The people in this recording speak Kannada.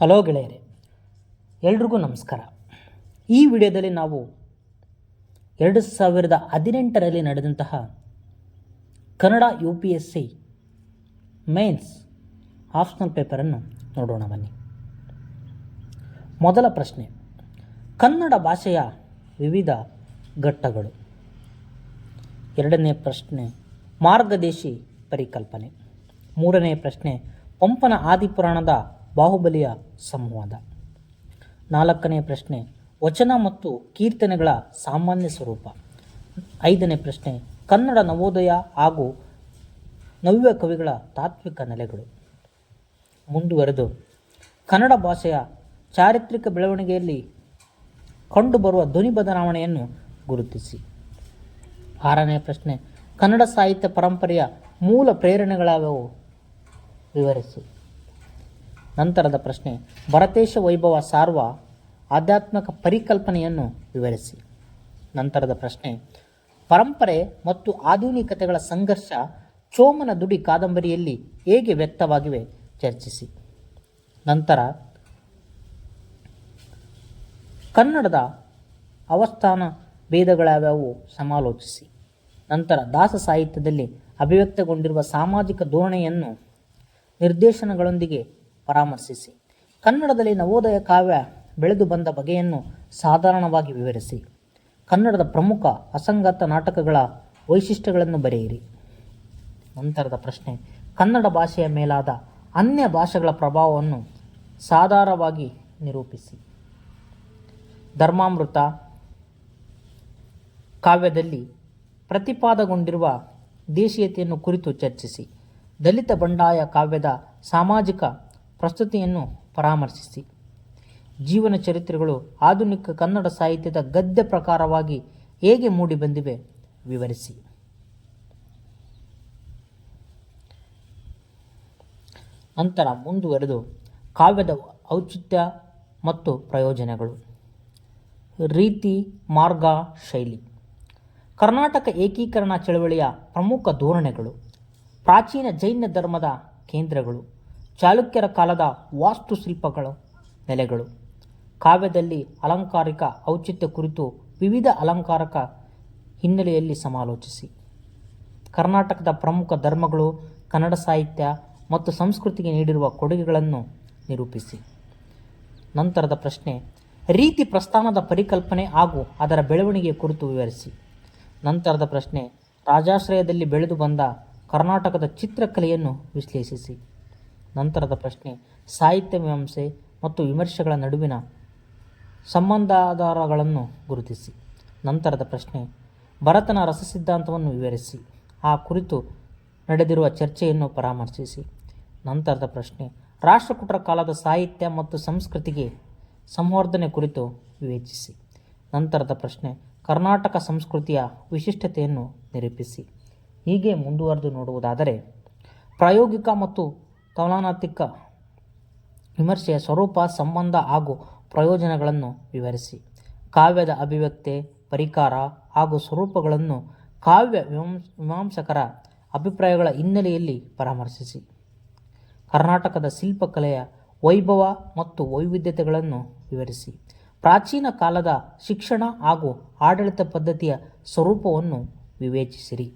ಹಲೋ ಗೆಳೆಯರೆ, ಎಲ್ರಿಗೂ ನಮಸ್ಕಾರ. ಈ ವಿಡಿಯೋದಲ್ಲಿ ನಾವು ಎರಡು ಸಾವಿರದ ಹದಿನೆಂಟರಲ್ಲಿ ನಡೆದಂತಹ Kannada U P S C mains optional ಪೇಪರನ್ನು ನೋಡೋಣ ಬನ್ನಿ. ಮೊದಲ ಪ್ರಶ್ನೆ, ಕನ್ನಡ ಭಾಷೆಯ ವಿವಿಧ ಘಟ್ಟಗಳು. ಎರಡನೇ ಪ್ರಶ್ನೆ ಮಾರ್ಗದೇಶಿ ಪರಿಕಲ್ಪನೆ. ಮೂರನೇ ಪ್ರಶ್ನೆ, ಪಂಪನ ಆದಿಪುರಾಣದ ಬಾಹುಬಲಿಯ ಸಂವಾದ. ನಾಲ್ಕನೇ ಪ್ರಶ್ನೆ, ವಚನ ಮತ್ತು ಕೀರ್ತನೆಗಳ ಸಾಮಾನ್ಯ ಸ್ವರೂಪ. ಐದನೇ ಪ್ರಶ್ನೆ, ಕನ್ನಡ ನವೋದಯ ಹಾಗೂ ನವ್ಯ ಕವಿಗಳ ತಾತ್ವಿಕ ನೆಲೆಗಳು. ಮುಂದುವರೆದು, ಕನ್ನಡ ಭಾಷೆಯ ಚಾರಿತ್ರಿಕ ಬೆಳವಣಿಗೆಯಲ್ಲಿ ಕಂಡುಬರುವ ಧ್ವನಿ ಬದಲಾವಣೆಯನ್ನು ಗುರುತಿಸಿ. ಆರನೇ ಪ್ರಶ್ನೆ, ಕನ್ನಡ ಸಾಹಿತ್ಯ ಪರಂಪರೆಯ ಮೂಲ ಪ್ರೇರಣೆಗಳಾಗವು ವಿವರಿಸಿ. ನಂತರದ ಪ್ರಶ್ನೆ, ಭರತೇಶ ವೈಭವ ಸಾರ್ವ ಆಧ್ಯಾತ್ಮಿಕ ಪರಿಕಲ್ಪನೆಯನ್ನು ವಿವರಿಸಿ. ನಂತರದ ಪ್ರಶ್ನೆ, ಪರಂಪರೆ ಮತ್ತು ಆಧುನಿಕತೆಗಳ ಸಂಘರ್ಷ ಚೋಮನ ದುಡಿ ಕಾದಂಬರಿಯಲ್ಲಿ ಹೇಗೆ ವ್ಯಕ್ತವಾಗಿವೆ ಚರ್ಚಿಸಿ. ನಂತರ, ಕನ್ನಡದ ಅವಸ್ಥಾನ ಭೇದಗಳ್ಯಾವ್ಯಾವು ಸಮಾಲೋಚಿಸಿ. ನಂತರ, ದಾಸ ಸಾಹಿತ್ಯದಲ್ಲಿ ಅಭಿವ್ಯಕ್ತಗೊಂಡಿರುವ ಸಾಮಾಜಿಕ ಧೋರಣೆಯನ್ನು ನಿರ್ದೇಶನಗಳೊಂದಿಗೆ ಪರಾಮರ್ಶಿಸಿ. ಕನ್ನಡದಲ್ಲಿ ನವೋದಯ ಕಾವ್ಯ ಬೆಳೆದು ಬಂದ ಬಗೆಯನ್ನು ಸಾಧಾರಣವಾಗಿ ವಿವರಿಸಿ. ಕನ್ನಡದ ಪ್ರಮುಖ ಅಸಂಗತ ನಾಟಕಗಳ ವೈಶಿಷ್ಟ್ಯಗಳನ್ನು ಬರೆಯಿರಿ. ನಂತರದ ಪ್ರಶ್ನೆ. ಕನ್ನಡ ಭಾಷೆಯ ಮೇಲಾದ ಅನ್ಯ ಭಾಷೆಗಳ ಪ್ರಭಾವವನ್ನು ಸಾಧಾರವಾಗಿ ನಿರೂಪಿಸಿ. ಧರ್ಮಾಮೃತ ಕಾವ್ಯದಲ್ಲಿ ಪ್ರತಿಪಾದಗೊಂಡಿರುವ ದೇಶೀಯತೆಯನ್ನು ಕುರಿತು ಚರ್ಚಿಸಿ. ದಲಿತ ಬಂಡಾಯ ಕಾವ್ಯದ ಸಾಮಾಜಿಕ ಪ್ರಸ್ತುತಿಯನ್ನು ಪರಾಮರ್ಶಿಸಿ. ಜೀವನ ಚರಿತ್ರೆಗಳು ಆಧುನಿಕ ಕನ್ನಡ ಸಾಹಿತ್ಯದ ಗದ್ಯ ಪ್ರಕಾರವಾಗಿ ಹೇಗೆ ಮೂಡಿಬಂದಿವೆ ವಿವರಿಸಿ. ನಂತರ ಮುಂದುವರೆದು ಕಾವ್ಯದ ಔಚಿತ್ಯ ಮತ್ತು ಪ್ರಯೋಜನಗಳು. ರೀತಿ, ಮಾರ್ಗ, ಶೈಲಿ. ಕರ್ನಾಟಕ ಏಕೀಕರಣ ಚಳವಳಿಯ ಪ್ರಮುಖ ಧೋರಣೆಗಳು. ಪ್ರಾಚೀನ ಜೈನ ಧರ್ಮದ ಕೇಂದ್ರಗಳು. ಚಾಲುಕ್ಯರ ಕಾಲದ ವಾಸ್ತುಶಿಲ್ಪಗಳು, ನೆಲೆಗಳು. ಕಾವ್ಯದಲ್ಲಿ ಅಲಂಕಾರಿಕ ಔಚಿತ್ಯ ಕುರಿತು ವಿವಿಧ ಅಲಂಕಾರಕ ಹಿನ್ನೆಲೆಯಲ್ಲಿ ಸಮಾಲೋಚಿಸಿ. ಕರ್ನಾಟಕದ ಪ್ರಮುಖ ಧರ್ಮಗಳು, ಕನ್ನಡ ಸಾಹಿತ್ಯ ಮತ್ತು ಸಂಸ್ಕೃತಿಗೆ ನೀಡಿರುವ ಕೊಡುಗೆಗಳನ್ನು ನಿರೂಪಿಸಿ. ನಂತರದ ಪ್ರಶ್ನೆ, ರೀತಿ ಪ್ರಸ್ಥಾನದ ಪರಿಕಲ್ಪನೆ ಹಾಗೂ ಅದರ ಬೆಳವಣಿಗೆ ಕುರಿತು ವಿವರಿಸಿ. ನಂತರದ ಪ್ರಶ್ನೆ, ರಾಜಾಶ್ರಯದಲ್ಲಿ ಬೆಳೆದು ಬಂದ ಕರ್ನಾಟಕದ ಚಿತ್ರಕಲೆಯನ್ನು ವಿಶ್ಲೇಷಿಸಿ. ನಂತರದ ಪ್ರಶ್ನೆ, ಸಾಹಿತ್ಯ ಮೀಮಾಂಸೆ ಮತ್ತು ವಿಮರ್ಶೆಗಳ ನಡುವಿನ ಸಂಬಂಧಾಧಾರಗಳನ್ನು ಗುರುತಿಸಿ. ನಂತರದ ಪ್ರಶ್ನೆ, ಭರತನ ರಸಸಿದ್ಧಾಂತವನ್ನು ವಿವರಿಸಿ. ಆ ಕುರಿತು ನಡೆದಿರುವ ಚರ್ಚೆಯನ್ನು ಪರಾಮರ್ಶಿಸಿ. ನಂತರದ ಪ್ರಶ್ನೆ, ರಾಷ್ಟ್ರಕೂಟರ ಕಾಲದ ಸಾಹಿತ್ಯ ಮತ್ತು ಸಂಸ್ಕೃತಿಗೆ ಸಂವರ್ಧನೆ ಕುರಿತು ವಿವೇಚಿಸಿ. ನಂತರದ ಪ್ರಶ್ನೆ, ಕರ್ನಾಟಕ ಸಂಸ್ಕೃತಿಯ ವಿಶಿಷ್ಟತೆಯನ್ನು ನಿರೂಪಿಸಿ. ಹೀಗೆ ಮುಂದುವರೆದು ನೋಡುವುದಾದರೆ, ಪ್ರಾಯೋಗಿಕ ಮತ್ತು ತುಲನಾತ್ಮಕ ವಿಮರ್ಶೆಯ ಸ್ವರೂಪ, ಸಂಬಂಧ ಹಾಗೂ ಪ್ರಯೋಜನಗಳನ್ನು ವಿವರಿಸಿ. ಕಾವ್ಯದ ಅಭಿವ್ಯಕ್ತಿ, ಪರಿಕಾರ ಹಾಗೂ ಸ್ವರೂಪಗಳನ್ನು ಕಾವ್ಯ ಮೀಮಾಂಸ ಮೀಮಾಂಸಕರ ಅಭಿಪ್ರಾಯಗಳ ಹಿನ್ನೆಲೆಯಲ್ಲಿ ಪರಾಮರ್ಶಿಸಿ. ಕರ್ನಾಟಕದ ಶಿಲ್ಪಕಲೆಯ ವೈಭವ ಮತ್ತು ವೈವಿಧ್ಯತೆಗಳನ್ನು ವಿವರಿಸಿ. ಪ್ರಾಚೀನ ಕಾಲದ ಶಿಕ್ಷಣ ಹಾಗೂ ಆಡಳಿತ ಪದ್ಧತಿಯ ಸ್ವರೂಪವನ್ನು ವಿವೇಚಿಸಿರಿ.